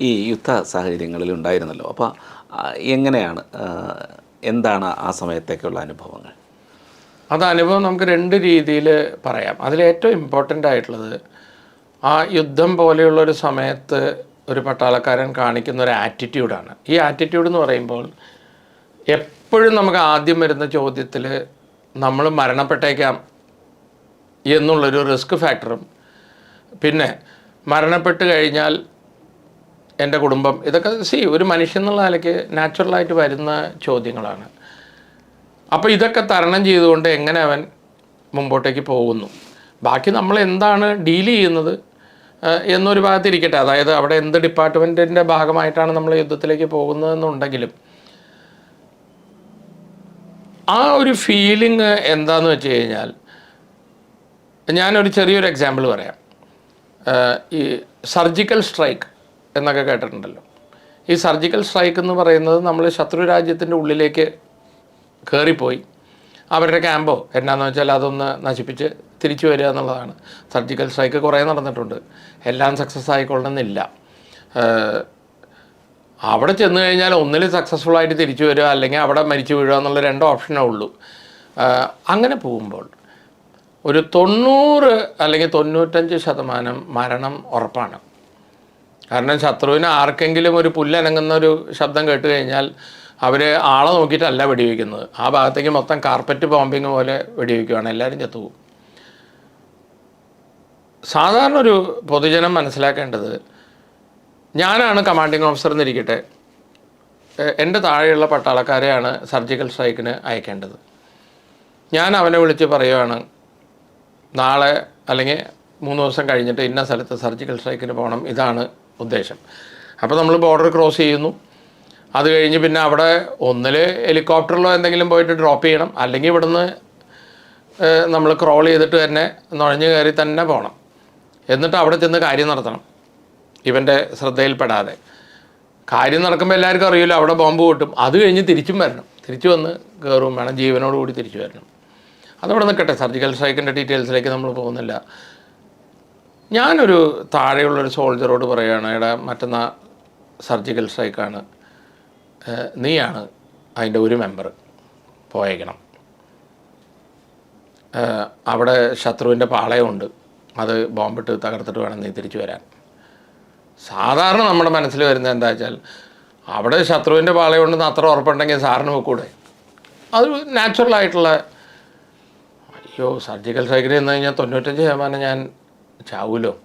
ഈ യുദ്ധ സാഹചര്യങ്ങളിൽ ഉണ്ടായിരുന്നല്ലോ. അപ്പോൾ എങ്ങനെയാണ് എന്താണ് ആ സമയത്തേക്കുള്ള അനുഭവങ്ങൾ? അത് അനുഭവം നമുക്ക് രണ്ട് രീതിയിൽ പറയാം. അതിലേറ്റവും ഇമ്പോർട്ടന്റ് ആയിട്ടുള്ളത് ആ യുദ്ധം പോലെയുള്ളൊരു സമയത്ത് ഒരു പട്ടാളക്കാരൻ കാണിക്കുന്ന ഒരു ആറ്റിറ്റ്യൂഡാണ് ഈ ആറ്റിറ്റ്യൂഡ് എന്ന് പറയുമ്പോൾ എപ്പോഴും നമുക്ക് ആദ്യം വരുന്ന ചോദ്യത്തിൽ നമ്മൾ മരണപ്പെട്ടേക്കാം എന്നുള്ളൊരു റിസ്ക് ഫാക്ടറും പിന്നെ മരണപ്പെട്ട് കഴിഞ്ഞാൽ എന്റെ കുടുംബം ഇതൊക്കെ സി ഒരു മനുഷ്യൻ എന്നുള്ള നിലയ്ക്ക് നാച്ചുറലായിട്ട് വരുന്ന ചോദ്യങ്ങളാണ്. അപ്പോൾ ഇതൊക്കെ തരണം ചെയ്തുകൊണ്ട് എങ്ങനെ അവൻ മുമ്പോട്ടേക്ക് പോകുന്നു? ബാക്കി നമ്മൾ എന്താണ് ഡീൽ ചെയ്യുന്നത് എന്നൊരു ഭാഗത്തിരിക്കട്ടെ. അതായത് അവിടെ എന്ത് ഡിപ്പാർട്ട്മെന്റിന്റെ ഭാഗമായിട്ടാണ് നമ്മൾ യുദ്ധത്തിലേക്ക് പോകുന്നതെന്നുണ്ടെങ്കിലും ആ ഒരു ഫീലിംഗ് എന്താന്ന് വെച്ച് കഴിഞ്ഞാൽ ഞാനൊരു ചെറിയൊരു എക്സാമ്പിൾ പറയാം. ഈ സർജിക്കൽ സ്ട്രൈക്ക് എന്നൊക്കെ കേട്ടിട്ടുണ്ടല്ലോ. ഈ സർജിക്കൽ സ്ട്രൈക്ക് എന്ന് പറയുന്നത് നമ്മൾ ശത്രു രാജ്യത്തിന്റെ ഉള്ളിലേക്ക് കയറിപ്പോയി അവരുടെ ക്യാമ്പോ എന്നാന്ന് വെച്ചാൽ അതൊന്ന് നശിപ്പിച്ച് തിരിച്ചു വരിക എന്നുള്ളതാണ്. സർജിക്കൽ സ്ട്രൈക്ക് കുറേ നടന്നിട്ടുണ്ട്. എല്ലാം സക്സസ് ആയിക്കൊള്ളണമെന്നില്ല അവിടെ ചെന്ന് കഴിഞ്ഞാൽ ഒന്നിൽ സക്സസ്ഫുൾ ആയിട്ട് തിരിച്ചു വരിക അല്ലെങ്കിൽ അവിടെ മരിച്ചു വീഴുക എന്നുള്ള രണ്ട് ഓപ്ഷനേ ഉള്ളൂ. അങ്ങനെ പോകുമ്പോൾ ഒരു തൊണ്ണൂറ് അല്ലെങ്കിൽ തൊണ്ണൂറ്റഞ്ച് ശതമാനം മരണം ഉറപ്പാണ്. കാരണം ശത്രുവിന് ആർക്കെങ്കിലും ഒരു പുല്ലനങ്ങുന്ന ഒരു ശബ്ദം കേട്ട് കഴിഞ്ഞാൽ അവർ ആളെ നോക്കിയിട്ടല്ല വെടിവെക്കുന്നത്. ആ ഭാഗത്തേക്ക് മൊത്തം കാർപ്പറ്റ് ബോംബിങ് പോലെ വെടിവെക്കുകയാണ് എല്ലാവരും ചത്തുപോകും. സാധാരണ ഒരു പൊതുജനം മനസ്സിലാക്കേണ്ടത് ഞാനാണ് കമാൻഡിങ് ഓഫീസർ എന്നിരിക്കട്ടെ എന്റെ താഴെയുള്ള പട്ടാളക്കാരെയാണ് സർജിക്കൽ സ്ട്രൈക്കിന് അയക്കേണ്ടത്. ഞാൻ അവനെ വിളിച്ച് പറയുവാണ് നാളെ അല്ലെങ്കിൽ മൂന്ന് ദിവസം കഴിഞ്ഞിട്ട് ഇന്ന സ്ഥലത്ത് സർജിക്കൽ സ്ട്രൈക്കിന് പോകണം. ഇതാണ് ഉദ്ദേശം. അപ്പോൾ നമ്മൾ ബോർഡർ ക്രോസ് ചെയ്യുന്നു. അത് കഴിഞ്ഞ് പിന്നെ അവിടെ ഒന്നിൽ ഹെലികോപ്റ്ററിലോ എന്തെങ്കിലും പോയിട്ട് ഡ്രോപ്പ് ചെയ്യണം. അല്ലെങ്കിൽ ഇവിടുന്ന് നമ്മൾ ക്രോൾ ചെയ്തിട്ട് തന്നെ നുഴഞ്ഞു കയറി തന്നെ പോകണം എന്നിട്ട് അവിടെ ചെന്ന് കാര്യം നടത്തണം. ഇവന്റെ ശ്രദ്ധയിൽപ്പെടാതെ. കാര്യം നടക്കുമ്പോൾ എല്ലാവർക്കും അറിയില്ല. അവിടെ ബോംബ് പൊട്ടും. അത് കഴിഞ്ഞ് തിരിച്ചും വരണം. തിരിച്ചു വന്ന് കയറും വേണം. ജീവനോടുകൂടി തിരിച്ചു വരണം. അതവിടെ നിൽക്കട്ടെ സർജിക്കൽ സ്ട്രൈക്കിന്റെ ഡീറ്റെയിൽസിലേക്ക് നമ്മൾ പോകുന്നില്ല. ഞാനൊരു താഴെയുള്ളൊരു സോൾജറോട് പറയുകയാണ് എടാ മറ്റന്നാ സർജിക്കൽ സ്ട്രൈക്കാണ്. നീയാണ് അതിന്റെ ഒരു മെമ്പർ പോയേക്കണം. അവിടെ ശത്രുവിന്റെ പാളയമുണ്ട്. അത് ബോംബിട്ട് തകർത്തിട്ട് വേണം നീ തിരിച്ചു വരാൻ. സാധാരണ നമ്മുടെ മനസ്സിൽ വരുന്നത് എന്താ വെച്ചാൽ അവിടെ ശത്രുവിന്റെ പാളയമുണ്ടെന്ന് അത്ര ഉറപ്പുണ്ടെങ്കിൽ സാറിന് വെക്കൂടെ അത് നാച്ചുറലായിട്ടുള്ള അയ്യോ സർജിക്കൽ സ്ട്രൈക്കിൽ നിന്ന് കഴിഞ്ഞാൽ തൊണ്ണൂറ്റഞ്ച് ശതമാനം ഞാൻ ചാവൂലോ?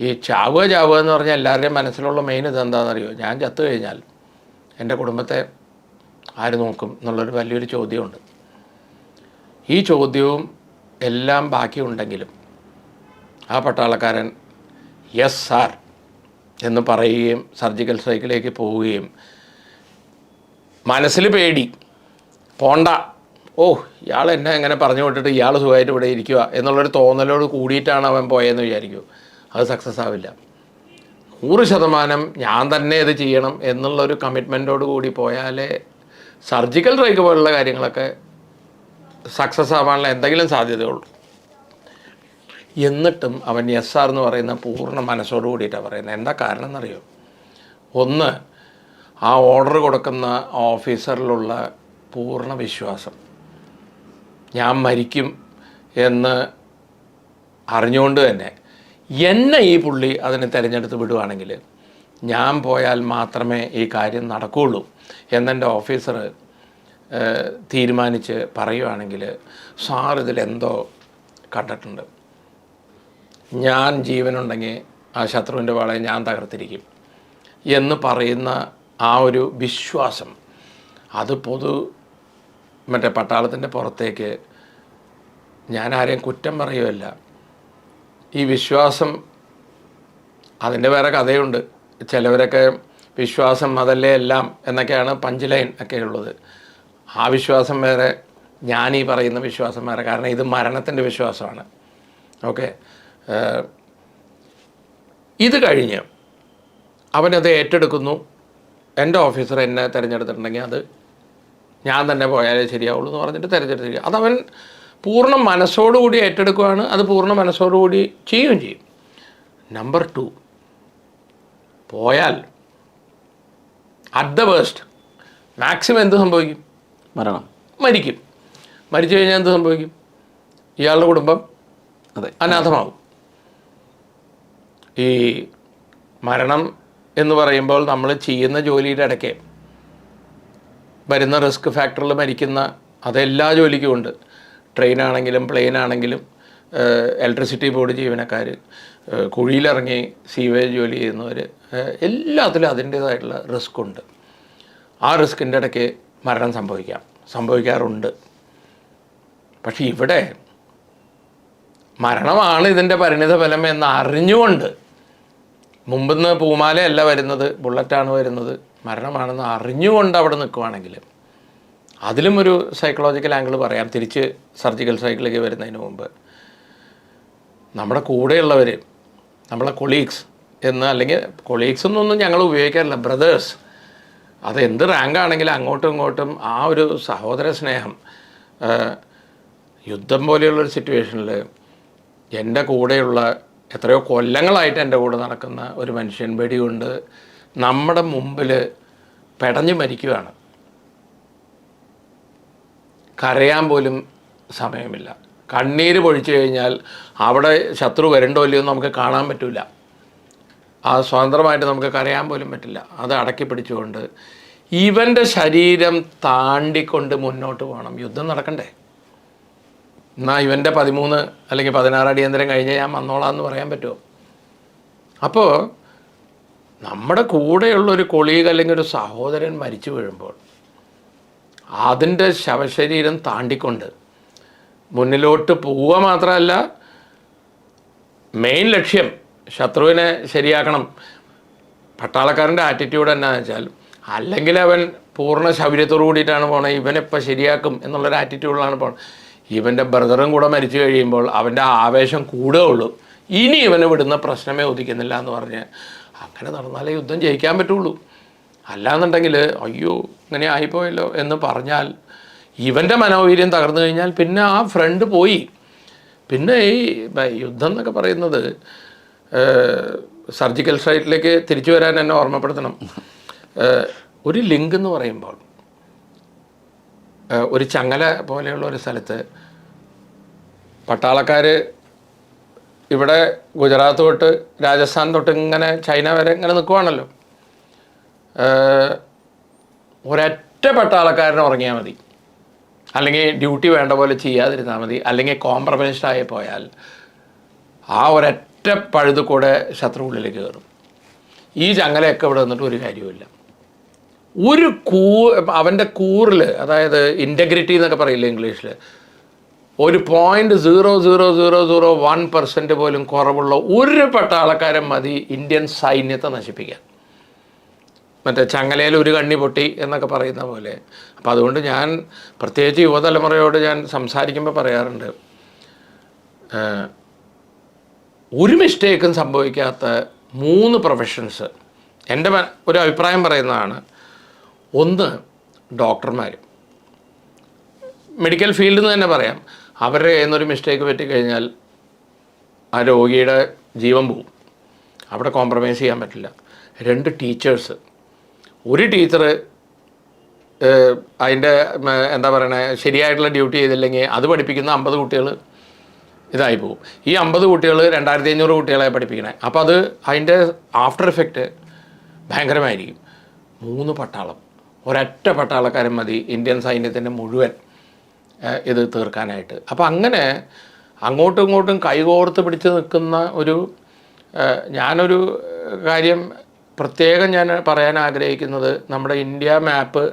ഈ ചാവുക ചാവുക എന്ന് പറഞ്ഞാൽ എല്ലാവരുടെയും മനസ്സിലുള്ള മെയിൻ ഇതെന്താണെന്നറിയോ ഞാൻ ചത്തു കഴിഞ്ഞാൽ എന്റെ കുടുംബത്തെ ആര് നോക്കും എന്നുള്ളൊരു വലിയൊരു ചോദ്യമുണ്ട്. ഈ ചോദ്യവും എല്ലാം ബാക്കിയുണ്ടെങ്കിലും ആ പട്ടാളക്കാരൻ യെസ് സാർ എന്ന് പറയുകയും സർജിക്കൽ സ്ട്രൈക്കിലേക്ക് പോവുകയും മനസ്സിൽ പേടി പോണ്ട ഓ ഇയാൾ എന്നെ എങ്ങനെ പറഞ്ഞു വിട്ടിട്ട് ഇയാൾ സുഖമായിട്ട് ഇവിടെ ഇരിക്കുക എന്നുള്ളൊരു തോന്നലോട് കൂടിയിട്ടാണ് അവൻ പോയെന്ന് വിചാരിക്കൂ. അത് സക്സസ് ആവില്ല. നൂറ് ശതമാനം ഞാൻ തന്നെ ഇത് ചെയ്യണം എന്നുള്ളൊരു കമ്മിറ്റ്മെന്റോട് കൂടി പോയാലേ സർജിക്കൽ സ്ട്രൈക്ക് പോലുള്ള കാര്യങ്ങളൊക്കെ സക്സസ് ആവാനുള്ള എന്തെങ്കിലും സാധ്യതയുള്ളൂ. എന്നിട്ടും അവൻ എസ് ആർ എന്ന് പറയുന്ന പൂർണ മനസ്സോട് കൂടിയിട്ടാണ് പറയുന്നത്. എന്താ കാരണം എന്നറിയോ ഒന്ന് ആ ഓർഡർ കൊടുക്കുന്ന ഓഫീസറിലുള്ള പൂർണ വിശ്വാസം. ഞാൻ മരിക്കും എന്ന് അറിഞ്ഞുകൊണ്ട് തന്നെ എന്നെ ഈ പുള്ളി അതിനെ തിരഞ്ഞെടുത്ത് വിടുവാണെങ്കിൽ ഞാൻ പോയാൽ മാത്രമേ ഈ കാര്യം നടക്കുകയുള്ളൂ എന്നെന്റെ ഓഫീസർ തീരുമാനിച്ച് പറയുവാണെങ്കിൽ സാർ ഇതിലെന്തോ കണ്ടിട്ടുണ്ട്. ഞാൻ ജീവനുണ്ടെങ്കിൽ ആ ശത്രുവിന്റെ വാളെ ഞാൻ തകർത്തിരിക്കും എന്ന് പറയുന്ന ആ ഒരു വിശ്വാസം അത് പൊതു മറ്റേ പട്ടാളത്തിന്റെ പുറത്തേക്ക് ഞാൻ ആരെയും കുറ്റം പറയുമല്ല ഈ വിശ്വാസം അതിന്റെ വേറെ കഥയുണ്ട്. ചിലവരൊക്കെ വിശ്വാസം അതല്ലേ എല്ലാം എന്നൊക്കെയാണ് പഞ്ച് ലൈൻ ഒക്കെ ഉള്ളത് ആ വിശ്വാസം വേറെ ഞാൻ ഈ പറയുന്ന വിശ്വാസം വേറെ കാരണം ഇത് മരണത്തിന്റെ വിശ്വാസമാണ്. ഓക്കെ? ഇത് കഴിഞ്ഞ് അവനത് ഏറ്റെടുക്കുന്നു. എന്റെ ഓഫീസർ എന്നെ തിരഞ്ഞെടുത്തിട്ടുണ്ടെങ്കിൽ അത് ഞാൻ തന്നെ പോയാലേ ശരിയാവുള്ളൂ എന്ന് പറഞ്ഞിട്ട് തിരഞ്ഞെടുത്തിരിക്കുക. അതവൻ പൂർണ മനസ്സോടുകൂടി ഏറ്റെടുക്കുകയാണ്. അത് പൂർണ മനസ്സോടുകൂടി ചെയ്യുകയും ചെയ്യും. നമ്പർ ടു പോയാൽ അറ്റ് ദ വേസ്റ്റ് മാക്സിമം എന്ത് സംഭവിക്കും? മരണം. മരിക്കും. മരിച്ചു കഴിഞ്ഞാൽ എന്ത് സംഭവിക്കും? ഇയാളുടെ കുടുംബം അതെ. അനാഥമാകും ഈ മരണം എന്ന് പറയുമ്പോൾ നമ്മൾ ചെയ്യുന്ന ജോലിയുടെ ഇടയ്ക്ക് വരുന്ന റിസ്ക് ഫാക്ടറിൽ മരിക്കുന്ന അതെല്ലാ ജോലിക്കും ഉണ്ട്. പ്ലെയിൻ ആണെങ്കിലും ഇലക്ട്രിസിറ്റി ബോർഡ് ജീവനക്കാർ കുഴിയിലിറങ്ങി സീവേജ് ജോലി ചെയ്യുന്നവർ എല്ലാത്തിലും അതിന്റേതായിട്ടുള്ള റിസ്ക് ഉണ്ട്. ആ റിസ്കിന്റെ ഇടയ്ക്ക് മരണം സംഭവിക്കാം. സംഭവിക്കാറുണ്ട്. പക്ഷേ ഇവിടെ മരണമാണ് ഇതിന്റെ പരിണിത ഫലം എന്ന് അറിഞ്ഞുകൊണ്ട് മുമ്പിന്ന് പൂമാലയല്ല വരുന്നത് ബുള്ളറ്റാണ് വരുന്നത്. മരണമാണെന്ന് അറിഞ്ഞുകൊണ്ട് അവിടെ നിൽക്കുവാണെങ്കിൽ അതിലും ഒരു സൈക്കോളജിക്കൽ ആംഗിൾ പറയാം. തിരിച്ച് സർജിക്കൽ സൈക്കിളിലേക്ക് വരുന്നതിന് മുമ്പ്. നമ്മുടെ കൂടെയുള്ളവർ നമ്മളെ കൊളീഗ്സ് എന്ന് അല്ലെങ്കിൽ കൊളീഗ്സ് എന്നൊന്നും ഞങ്ങൾ ഉപയോഗിക്കാറില്ല. ബ്രദേഴ്സ് അത് എന്ത് റാങ്കാണെങ്കിലും അങ്ങോട്ടും ഇങ്ങോട്ടും ആ ഒരു സഹോദര സ്നേഹം യുദ്ധം പോലെയുള്ള ഒരു സിറ്റുവേഷനിൽ എന്റെ കൂടെയുള്ള എത്രയോ കൊല്ലങ്ങളായിട്ട് എന്റെ കൂടെ നടക്കുന്ന ഒരു മനുഷ്യൻ വെടിയുണ്ട്. നമ്മുടെ മുമ്പിൽ പെടഞ്ഞു മരിക്കുകയാണ് കരയാൻ പോലും സമയമില്ല. കണ്ണീര് പൊഴിച്ചു കഴിഞ്ഞാൽ അവിടെ ശത്രു വരണ്ടോ ഇല്ലയോ നമുക്ക് കാണാൻ പറ്റില്ല ആ സ്വതന്ത്രമായിട്ട് നമുക്ക് കരയാൻ പോലും പറ്റില്ല. അത് അടക്കി പിടിച്ചുകൊണ്ട് ഇവന്റെ ശരീരം താണ്ടിക്കൊണ്ട് മുന്നോട്ട് പോകണം. യുദ്ധം നടക്കണ്ടേ? എന്നാൽ ഇവന്റെ പതിമൂന്ന് അല്ലെങ്കിൽ പതിനാറ് അടിയന്തരം കഴിഞ്ഞ് ഞാൻ വന്നോളാം എന്ന് പറയാൻ പറ്റുമോ? അപ്പോൾ നമ്മുടെ കൂടെയുള്ള ഒരു കൊളീഗ് അല്ലെങ്കിൽ ഒരു സഹോദരൻ മരിച്ചു വീഴുമ്പോൾ അതിന്റെ ശവശരീരം താണ്ടിക്കൊണ്ട് മുന്നിലോട്ട് പോവുക മാത്രമല്ല മെയിൻ ലക്ഷ്യം ശത്രുവിനെ ശരിയാക്കണം. പട്ടാളക്കാരന്റെ ആറ്റിറ്റ്യൂഡ് എന്നാന്ന് വെച്ചാൽ അല്ലെങ്കിൽ അവൻ പൂർണ ശൗര്യത്തോടു കൂടിയിട്ടാണ് പോണത് ഇവനെപ്പോൾ ശരിയാക്കും എന്നുള്ളൊരു ആറ്റിറ്റ്യൂഡിലാണ് പോണത് ഇവന്റെ ബ്രദറും കൂടെ മരിച്ചു കഴിയുമ്പോൾ അവന്റെ ആവേശം കൂടുകയുള്ളൂ. ഇനി ഇവനെ വിടുന്ന പ്രശ്നമേ ഉദിക്കുന്നില്ല എന്ന് പറഞ്ഞ് അങ്ങനെ നടന്നാലേ യുദ്ധം ജയിക്കാൻ പറ്റുള്ളൂ. അല്ലാന്നുണ്ടെങ്കിൽ അയ്യോ ഇങ്ങനെ ആയിപ്പോയല്ലോ എന്ന് പറഞ്ഞാൽ ഇവന്റെ മനോവീര്യം തകർന്നു കഴിഞ്ഞാൽ പിന്നെ ആ ഫ്രണ്ട് പോയി. പിന്നെ ഈ യുദ്ധം എന്നൊക്കെ പറയുന്നത് സർജിക്കൽ സൈറ്റിലേക്ക് തിരിച്ചു വരാൻ എന്നെ ഓർമ്മപ്പെടുത്തണം. ഒരു ലിങ്ക് എന്ന് പറയുമ്പോൾ ഒരു ചങ്ങല പോലെയുള്ള ഒരു സ്ഥലത്ത് പട്ടാളക്കാർ ഇവിടെ ഗുജറാത്ത് തൊട്ട് രാജസ്ഥാൻ തൊട്ട് ഇങ്ങനെ ചൈന വരെ ഇങ്ങനെ നിൽക്കുവാണല്ലോ. ഒരൊറ്റ പട്ടാളക്കാരന് ഉറങ്ങിയാൽ മതി. അല്ലെങ്കിൽ ഡ്യൂട്ടി വേണ്ട പോലെ ചെയ്യാതിരുന്നാൽ മതി. അല്ലെങ്കിൽ കോംപ്രമൈസ്ഡ് ആയി പോയാൽ ആ ഒരൊറ്റ പഴുത് കൂടെ ശത്രു കയറും. ഈ ചങ്ങലയൊക്കെ ഇവിടെ നിന്നിട്ട് ഒരു കാര്യവുമില്ല. ഒരു കൂ അവന്റെ കൂറിൽ അതായത് ഇന്റഗ്രിറ്റി എന്നൊക്കെ പറയില്ല ഇംഗ്ലീഷിൽ ഒരു point zero zero zero zero one percent പോലും കുറവുള്ള ഒരു പട്ടാളക്കാരൻ മതി ഇന്ത്യൻ സൈന്യത്തെ നശിപ്പിക്കാൻ. മറ്റേ ചങ്ങലയിൽ ഒരു കണ്ണി പൊട്ടി എന്നൊക്കെ പറയുന്ന പോലെ. അപ്പോൾ അതുകൊണ്ട് ഞാൻ പ്രത്യേകിച്ച് യുവതലമുറയോട് ഞാൻ സംസാരിക്കുമ്പോൾ പറയാറുണ്ട് ഒരു മിസ്റ്റേക്കും സംഭവിക്കാത്ത മൂന്ന് പ്രൊഫഷൻസ് എന്റെ ഒരു അഭിപ്രായം പറയുന്നതാണ് ഒന്ന് ഡോക്ടർമാർ മെഡിക്കൽ ഫീൽഡിൽ നിന്ന് തന്നെ പറയാം. അവരുടെ കയ്യിൽ നിന്നൊരു മിസ്റ്റേക്ക് പറ്റിക്കഴിഞ്ഞാൽ ആ രോഗിയുടെ ജീവൻ പോവും. അവിടെ കോംപ്രമൈസ് ചെയ്യാൻ പറ്റില്ല. രണ്ട് ടീച്ചേഴ്സ് ഒരു ടീച്ചർ അതിന്റെ എന്താ പറയണേ ശരിയായിട്ടുള്ള ഡ്യൂട്ടി ചെയ്തില്ലെങ്കിൽ അത് പഠിപ്പിക്കുന്ന അമ്പത് കുട്ടികൾ ഇതായി പോകും ഈ അമ്പത് കുട്ടികൾ രണ്ടായിരത്തി അഞ്ഞൂറ് കുട്ടികളെ പഠിപ്പിക്കണേ. അപ്പോൾ അത് അതിന്റെ ആഫ്റ്റർ എഫക്റ്റ് ഭയങ്കരമായിരിക്കും. മൂന്ന് പട്ടാളം. ഒരൊറ്റ പട്ടാളക്കാരൻ മതി ഇന്ത്യൻ സൈന്യത്തിന്റെ മുഴുവൻ. ഇത് തീർക്കാനായിട്ട്. അപ്പോൾ അങ്ങനെ അങ്ങോട്ടും ഇങ്ങോട്ടും കൈകോർത്ത് പിടിച്ച് നിൽക്കുന്ന ഒരു ഞാനൊരു കാര്യം പ്രത്യേകം ഞാൻ പറയാൻ ആഗ്രഹിക്കുന്നത് നമ്മുടെ ഇന്ത്യ മാപ്പ്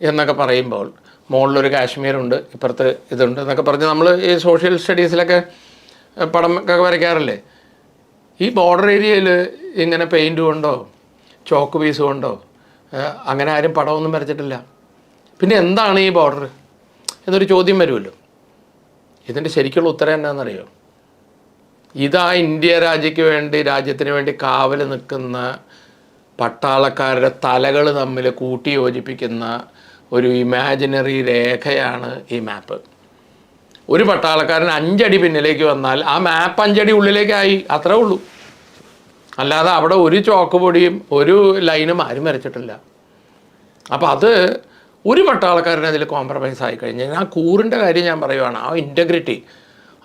എന്നൊക്കെ പറയുമ്പോൾ മുകളിലൊരു കാശ്മീരുണ്ട് ഇപ്പുറത്ത് ഇതുണ്ട് എന്നൊക്കെ പറഞ്ഞ് നമ്മൾ ഈ സോഷ്യൽ സ്റ്റഡീസിലൊക്കെ പടം ഒക്കെ വരയ്ക്കാറില്ലേ? ഈ ബോർഡർ ഏരിയയിൽ ഇങ്ങനെ പെയിന്റ് കൊണ്ടോ ചോക്ക് പീസ് കൊണ്ടോ അങ്ങനെ ആരും പടമൊന്നും വരച്ചിട്ടില്ല. പിന്നെ എന്താണ് ഈ ബോർഡർ എന്നൊരു ചോദ്യം വരുമല്ലോ. ഇതിന്റെ ശരിക്കുള്ള ഉത്തരം എന്നാണെന്നറിയോ ഇതാ ഇന്ത്യ രാജ്യക്ക് വേണ്ടി രാജ്യത്തിന് വേണ്ടി കാവൽ നിൽക്കുന്ന പട്ടാളക്കാരുടെ തലകൾ തമ്മിൽ കൂട്ടി യോജിപ്പിക്കുന്ന ഒരു ഇമാജിനറി രേഖയാണ് ഈ മാപ്പ് ഒരു പട്ടാളക്കാരൻ അഞ്ചടി പിന്നിലേക്ക് വന്നാൽ ആ മാപ്പ് അഞ്ചടി ഉള്ളിലേക്കായി. അത്രേ ഉള്ളൂ. അല്ലാതെ അവിടെ ഒരു ചോക്ക് പൊടിയും ഒരു ലൈനും ആരും വരച്ചിട്ടില്ല. അപ്പോൾ അത് ഒരു പട്ടാളക്കാരന് അതിൽ കോംപ്രമൈസ് ആയി കഴിഞ്ഞാൽ ആ കൂറിന്റെ കാര്യം ഞാൻ പറയുവാണ് ആ ഇന്റഗ്രിറ്റി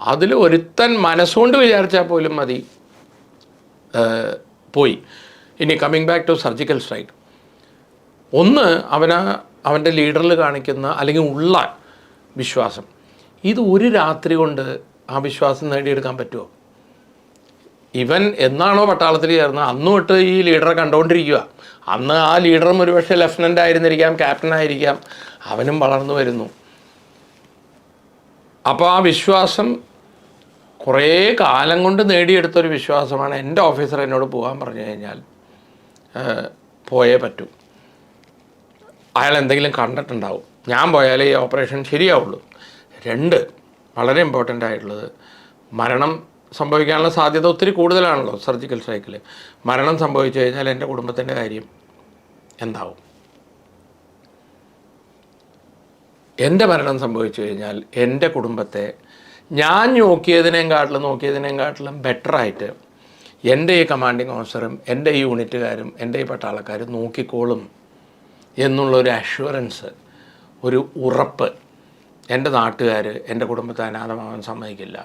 അതിൽ ഒരുത്തൻ മനസ്സുകൊണ്ട് വിചാരിച്ചാൽ പോലും മതി. പോയി. ഇനി coming back to surgical strike ഒന്ന് അവന അവന്റെ ലീഡറിൽ കാണിക്കുന്ന അല്ലെങ്കിൽ ഉള്ള വിശ്വാസം. ഇത് ഒരു രാത്രി കൊണ്ട് ആ വിശ്വാസം നേടിയെടുക്കാൻ പറ്റുമോ? ഇവൻ എന്നാണോ പട്ടാളത്തിൽ ചേർന്നത്? അന്ന് തൊട്ട് ഈ ലീഡറെ കണ്ടുകൊണ്ടിരിക്കുക അന്ന് ആ ലീഡറും ഒരുപക്ഷെ ലെഫ്റ്റനന്റ് ആയിരുന്നിരിക്കാം ക്യാപ്റ്റൻ ആയിരിക്കാം അവനും വളർന്നു വരുന്നു. അപ്പോൾ ആ വിശ്വാസം കുറേ കാലം കൊണ്ട് നേടിയെടുത്തൊരു വിശ്വാസമാണ് എന്റെ ഓഫീസർ എന്നോട് പോകാൻ പറഞ്ഞു കഴിഞ്ഞാൽ പോയേ പറ്റൂ. അയാൾ എന്തെങ്കിലും കണ്ടിട്ടുണ്ടാവും. ഞാൻ പോയാലേ ഈ ഓപ്പറേഷൻ ശരിയാവുള്ളൂ. രണ്ട് വളരെ ഇമ്പോർട്ടന്റ് ആയിട്ടുള്ളത് മരണം സംഭവിക്കാനുള്ള സാധ്യത ഒത്തിരി കൂടുതലാണല്ലോ സർജിക്കൽ സ്ട്രൈക്കിൽ മരണം സംഭവിച്ചു കഴിഞ്ഞാൽ എന്റെ കുടുംബത്തിന്റെ കാര്യം എന്താവും? എന്റെ മരണം സംഭവിച്ചു കഴിഞ്ഞാൽ എന്റെ കുടുംബത്തെ ഞാൻ നോക്കിയതിനേം കാട്ടിലും നോക്കിയതിനേം കാട്ടിലും ബെറ്ററായിട്ട് എന്റെ ഈ കമാൻഡിങ് ഓഫീസറും എന്റെ ഈ യൂണിറ്റുകാരും എന്റെ ഈ പട്ടാളക്കാരും നോക്കിക്കോളും എന്നുള്ളൊരു അഷ്വറൻസ് ഒരു ഉറപ്പ് എന്റെ നാട്ടുകാർ എന്റെ കുടുംബത്തെ അനാഥമാവാൻ സമ്മതിക്കില്ല.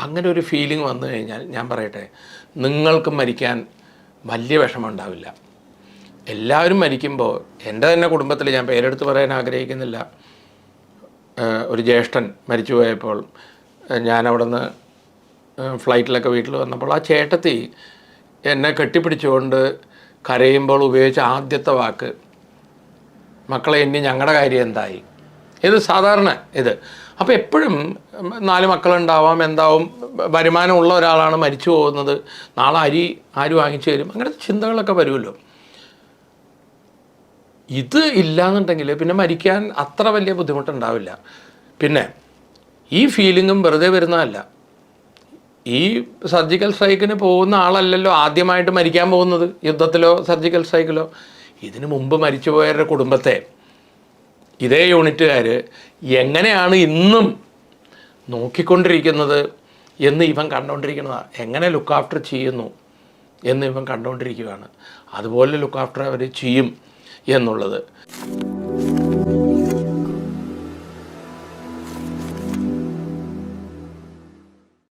അങ്ങനെ ഒരു ഫീലിംഗ് വന്നു കഴിഞ്ഞാൽ ഞാൻ പറയട്ടെ നിങ്ങൾക്ക് മരിക്കാൻ വലിയ വിഷമം ഉണ്ടാവില്ല. എല്ലാവരും മരിക്കുമ്പോൾ എന്റെ തന്നെ കുടുംബത്തിൽ ഞാൻ പേരെടുത്ത് പറയാൻ ആഗ്രഹിക്കുന്നില്ല. ഒരു ജ്യേഷ്ഠൻ മരിച്ചു പോയപ്പോൾ ഞാൻ അവിടെ നിന്ന് ഫ്ലൈറ്റിലൊക്കെ വീട്ടിൽ വന്നപ്പോൾ ആ ചേട്ടത്തി എന്നെ കെട്ടിപ്പിടിച്ചുകൊണ്ട് കരയുമ്പോൾ ഉപയോഗിച്ച ആദ്യത്തെ വാക്ക് മക്കളെ ഇനി ഞങ്ങളുടെ കാര്യം എന്തായി? ഇത് സാധാരണ ഇത്. അപ്പോൾ എപ്പോഴും നാല് മക്കളുണ്ടാവാം എന്താവും വരുമാനമുള്ള ഒരാളാണ് മരിച്ചു പോകുന്നത്. നാളെ അരി ആര് വാങ്ങിച്ചു തരും? അങ്ങനത്തെ ചിന്തകളൊക്കെ വരുമല്ലോ. ഇത് ഇല്ലാന്നുണ്ടെങ്കിൽ പിന്നെ മരിക്കാൻ അത്ര വലിയ ബുദ്ധിമുട്ടുണ്ടാവില്ല. പിന്നെ ഈ ഫീലിങ്ങും വെറുതെ വരുന്നതല്ല. ഈ സർജിക്കൽ സ്ട്രൈക്കിന് പോകുന്ന ആളല്ലല്ലോ ആദ്യമായിട്ട് മരിക്കാൻ പോകുന്നത് യുദ്ധത്തിലോ സർജിക്കൽ സ്ട്രൈക്കിലോ ഇതിനു മുമ്പ് മരിച്ചുപോയവരുടെ കുടുംബത്തെ ഇതേ യൂണിറ്റുകാർ എങ്ങനെയാണ് ഇന്നും നോക്കിക്കൊണ്ടിരിക്കുന്നത് എന്ന് ഇവൻ കണ്ടുകൊണ്ടിരിക്കുന്നതാണ് എങ്ങനെ ലുക്ക് ആഫ്റ്റർ ചെയ്യുന്നു എന്ന് ഇവൻ കണ്ടുകൊണ്ടിരിക്കുകയാണ് അതുപോലെ ലുക്ക് ആഫ്റ്റർ അവർ ചെയ്യും എന്നുള്ളത്.